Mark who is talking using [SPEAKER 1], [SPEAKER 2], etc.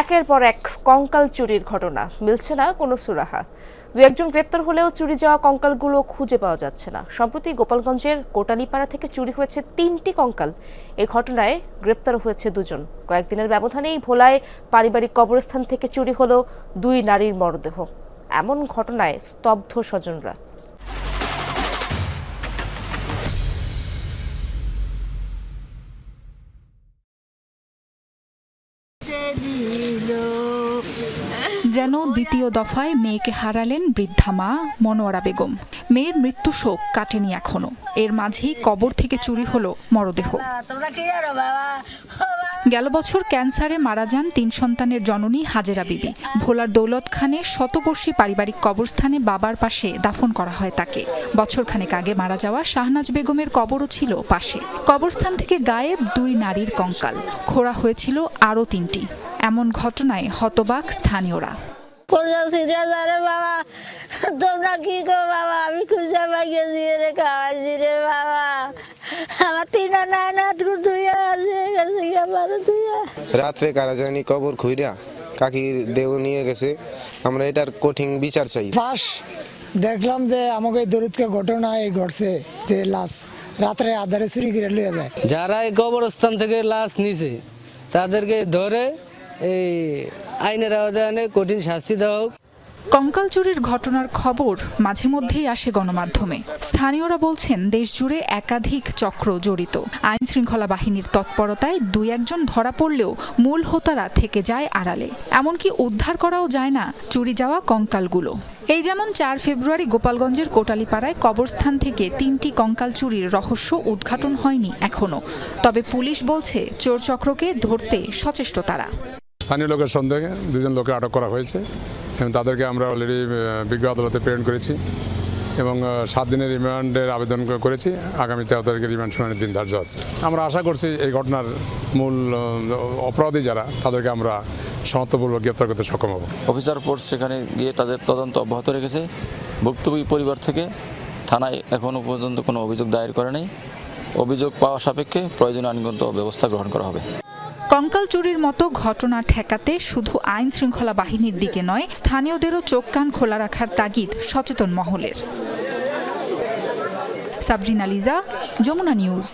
[SPEAKER 1] একের পর এক কঙ্কাল চুরির ঘটনা। মিলছে না কোনো সুরাহা। দু একজন গ্রেপ্তার হলেও চুরি যাওয়া কঙ্কালগুলো খুঁজে পাওয়া যাচ্ছে না। সম্প্রতি গোপালগঞ্জের কোটালিপাড়া থেকে চুরি হয়েছে তিনটি কঙ্কাল। এই ঘটনায় গ্রেপ্তার হয়েছে দুজন। কয়েকদিনের ব্যবধানেই ভোলায় পারিবারিক কবরস্থান থেকে চুরি হলো দুই নারীর মরদেহ। এমন ঘটনায় স্তব্ধ স্বজনরা।
[SPEAKER 2] যেন দ্বিতীয় দফায় মেয়েকে হারালেন বৃদ্ধা মা মনোয়ারা বেগম। মেয়ের মৃত্যু শোক কাটেনি এখনও। এর মাঝেই কবর থেকে চুরি হলো মরদেহ। গেল বছর ক্যান্সারে মারা যান তিন সন্তানের জননী হাজেরা বিবি। ভোলার দৌলত খানে শতবর্ষী পারিবারিক কবরস্থানে বাবার পাশে দাফন করা হয় তাকে। বছরখানেক আগে মারা যাওয়া শাহনাজ বেগমের কবরও ছিল পাশে। কবরস্থান থেকে গায়েব দুই নারীর কঙ্কাল। খোঁড়া হয়েছিল আরও তিনটি। এমন ঘটনায় হতবাক স্থানীয়রা।
[SPEAKER 3] বাবা তোমরা কি গো বাবা? আমি খুঁজে পাই গেছি রে খাওয়াইছি রে বাবা। আমার তিন না তুই আছে গেছে আমার
[SPEAKER 4] রাত্রে কারা জানি কবর খুইরা কাকির দেহ নিয়ে গেছে। আমরা এটার কঠিন বিচার চাই।
[SPEAKER 5] পাশ দেখলাম যে আমাকে দরিদ্র ঘটনা এই ঘটছে যে লাশ রাত্রে আধারে চুরি করে লিয়ে যায়।
[SPEAKER 6] যারা এই কবরস্থান থেকে লাশ নিছে তাদেরকে ধরে এই আইনের আওতায় কঠিন শাস্তি দেওয়া হোক
[SPEAKER 2] কঙ্কাল চুরির ঘটনার খবর মাঝে মধ্যেই আসে গণমাধ্যমে। স্থানীয়রা বলছেন দেশজুড়ে একাধিক চক্র জড়িত। আইন শৃঙ্খলা বাহিনীর তৎপরতায় দুই একজন ধরা পড়লেও মূল হোতারা থেকে যায় আড়ালে। এমনকি উদ্ধার করাও যায় না চুরি যাওয়া কঙ্কালগুলো। এই যেমন চার ফেব্রুয়ারি গোপালগঞ্জের কোটালীপাড়ায় কবরস্থান থেকে তিনটি কঙ্কাল চুরির রহস্য উদ্ঘাটন হয়নি এখনও। তবে পুলিশ বলছে, চোর চক্রকে ধরতে সচেষ্ট তারা।
[SPEAKER 7] স্থানীয় লোকের সন্দেহে দুজন লোকে আটক করা হয়েছে এবং তাদেরকে আমরা অলরেডি বিজ্ঞ আদালতে প্রেরণ করেছি এবং সাত দিনের রিমান্ডের আবেদন করেছি। আগামী তেরো তারিখে রিমান্ড শুনানির দিন ধার্য আছে। আমরা আশা করছি এই ঘটনার মূল অপরাধী যারা, তাদেরকে আমরা সমাপ্তপূর্বক গ্রেপ্তার করতে সক্ষম হব।
[SPEAKER 8] অফিসার ফোর্স সেখানে গিয়ে তাদের তদন্ত অব্যাহত রেখেছে। ভুক্তভোগী পরিবার থেকে থানায় এখনও পর্যন্ত কোনো অভিযোগ দায়ের করে নেই। অভিযোগ পাওয়া সাপেক্ষে প্রয়োজনীয় আইনগত ব্যবস্থা গ্রহণ করা হবে।
[SPEAKER 2] কঙ্কাল চুরির মতো ঘটনা ঠেকাতে শুধু আইন শৃঙ্খলা বাহিনীর দিকে নয়, স্থানীয়দেরও চোখ কান খোলা রাখার তাগিদ সচেতন মহলের। সাবরিনা লিজা, যমুনা নিউজ।